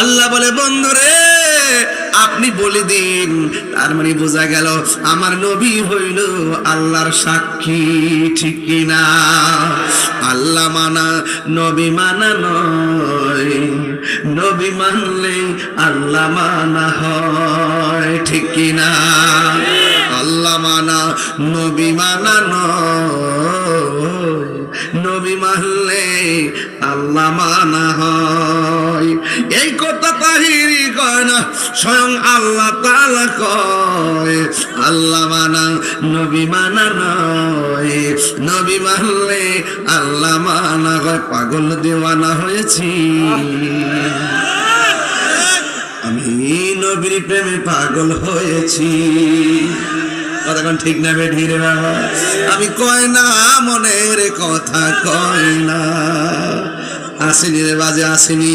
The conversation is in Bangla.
আল্লাহ বলে বন্ধুরে আপনি বলে দিন। তার মানে বোঝা গেল, আমার নবী হইল আল্লাহর সাক্ষী, ঠিক কিনা? আল্লাহ মানা, নবী মানা নয়। নবী মানলে আল্লাহ মানা হয়, ঠিক কিনা? আল্লাহ মানা, নবী মানা নয়। নবী মানলে আল্লাহ মানা হয়। এই কথা তাহিরি কয় না, স্বয়ং আল্লাহ তালা কয়। আল্লাহ মানা, নবী মানা নয়। নবী মানলে আল্লাহ মানা হয়, পাগল দেওয়ানা হয়েছি। আমি নবীর প্রেমে পাগল হয়েছি। কতক্ষণ ঠিক না বে ধীরে বাবা? আমি কয় না, মনের কথা কয় না। আসেনি রে বাজে আসেনি।